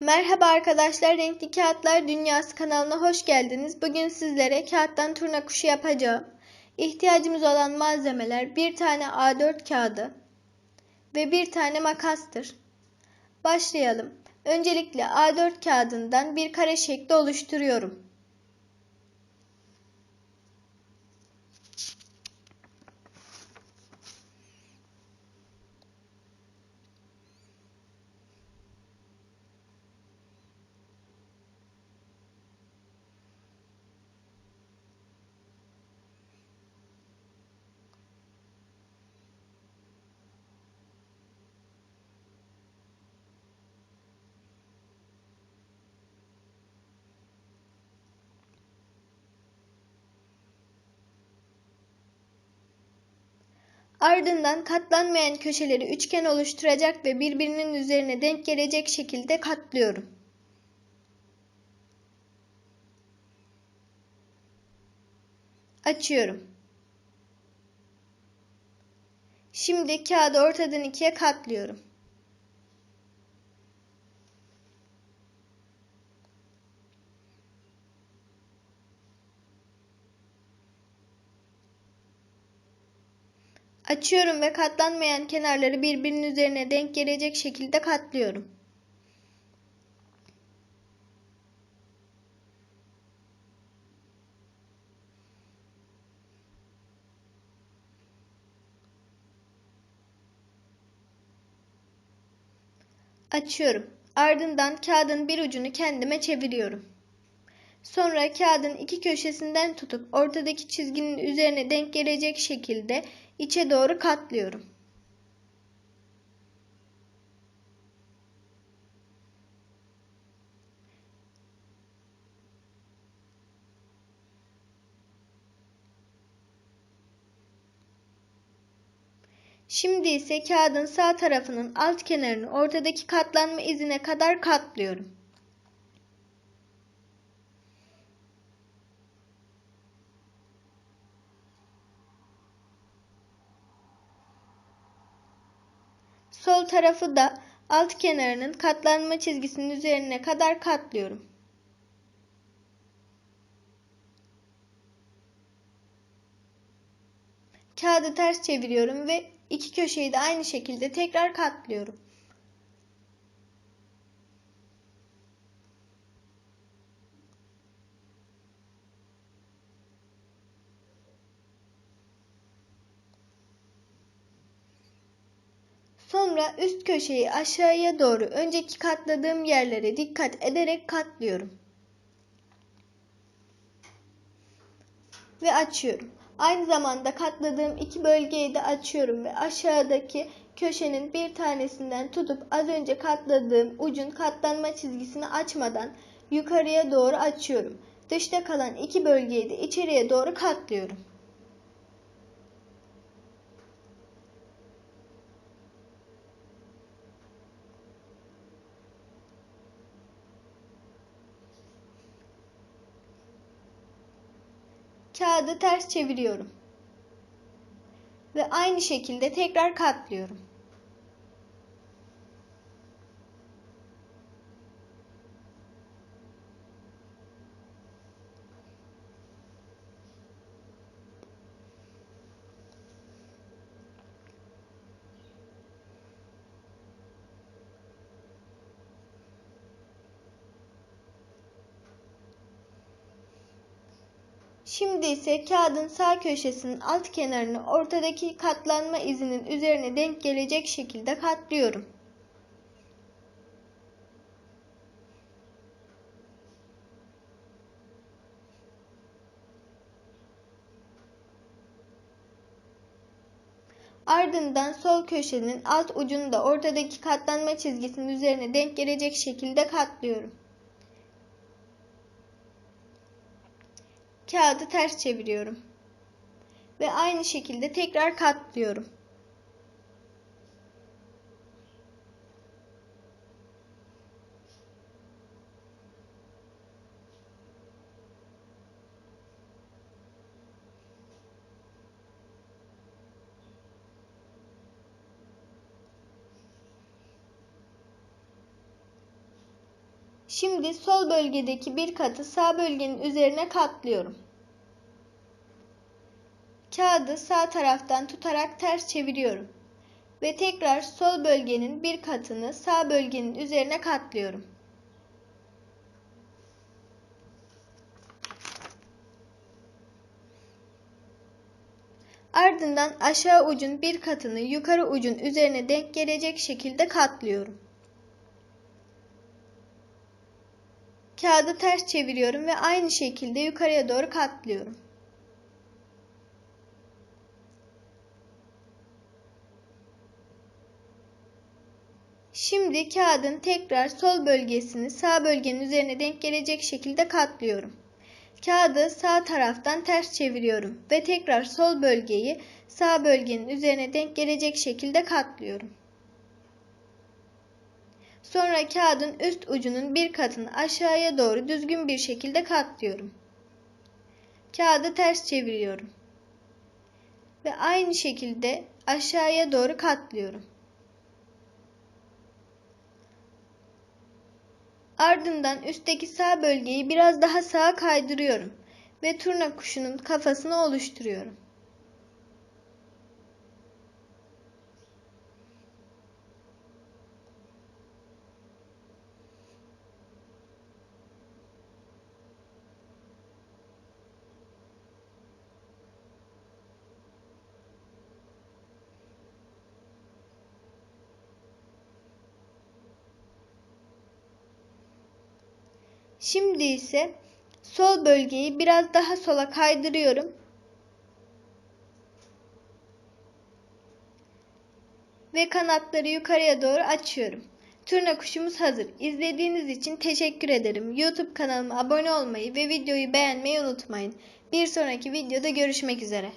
Merhaba arkadaşlar, Renkli Kağıtlar Dünyası kanalına hoş geldiniz. Bugün sizlere kağıttan turna kuşu yapacağım. İhtiyacımız olan malzemeler bir tane A4 kağıdı ve bir tane makastır. Başlayalım. Öncelikle A4 kağıdından bir kare şekli oluşturuyorum. Ardından katlanmayan köşeleri üçgen oluşturacak ve birbirinin üzerine denk gelecek şekilde katlıyorum. Açıyorum. Şimdi kağıdı ortadan ikiye katlıyorum. Açıyorum ve katlanmayan kenarları birbirinin üzerine denk gelecek şekilde katlıyorum. Açıyorum. Ardından kağıdın bir ucunu kendime çeviriyorum. Sonra kağıdın iki köşesinden tutup ortadaki çizginin üzerine denk gelecek şekilde içe doğru katlıyorum. Şimdi ise kağıdın sağ tarafının alt kenarını ortadaki katlanma izine kadar katlıyorum. Sol tarafı da alt kenarının katlanma çizgisinin üzerine kadar katlıyorum. Kağıdı ters çeviriyorum ve iki köşeyi de aynı şekilde tekrar katlıyorum. Sonra üst köşeyi aşağıya doğru önceki katladığım yerlere dikkat ederek katlıyorum. Ve açıyorum. Aynı zamanda katladığım iki bölgeyi de açıyorum ve aşağıdaki köşenin bir tanesinden tutup az önce katladığım ucun katlanma çizgisini açmadan yukarıya doğru açıyorum. Dışta kalan iki bölgeyi de içeriye doğru katlıyorum. Kağıdı ters çeviriyorum. Ve aynı şekilde tekrar katlıyorum. Şimdi ise kağıdın sağ köşesinin alt kenarını ortadaki katlanma izinin üzerine denk gelecek şekilde katlıyorum. Ardından sol köşenin alt ucunu da ortadaki katlanma çizgisinin üzerine denk gelecek şekilde katlıyorum. Kağıdı ters çeviriyorum. Ve aynı şekilde tekrar katlıyorum. Şimdi sol bölgedeki bir katı sağ bölgenin üzerine katlıyorum. Kağıdı sağ taraftan tutarak ters çeviriyorum ve tekrar sol bölgenin bir katını sağ bölgenin üzerine katlıyorum. Ardından aşağı ucun bir katını yukarı ucun üzerine denk gelecek şekilde katlıyorum. Kağıdı ters çeviriyorum ve aynı şekilde yukarıya doğru katlıyorum. Şimdi kağıdın tekrar sol bölgesini sağ bölgenin üzerine denk gelecek şekilde katlıyorum. Kağıdı sağ taraftan ters çeviriyorum ve tekrar sol bölgeyi sağ bölgenin üzerine denk gelecek şekilde katlıyorum. Sonra kağıdın üst ucunun bir katını aşağıya doğru düzgün bir şekilde katlıyorum. Kağıdı ters çeviriyorum. Ve aynı şekilde aşağıya doğru katlıyorum. Ardından üstteki sağ bölgeyi biraz daha sağa kaydırıyorum ve turna kuşunun kafasını oluşturuyorum. Şimdi ise sol bölgeyi biraz daha sola kaydırıyorum. Ve kanatları yukarıya doğru açıyorum. Turna kuşumuz hazır. İzlediğiniz için teşekkür ederim. YouTube kanalıma abone olmayı ve videoyu beğenmeyi unutmayın. Bir sonraki videoda görüşmek üzere.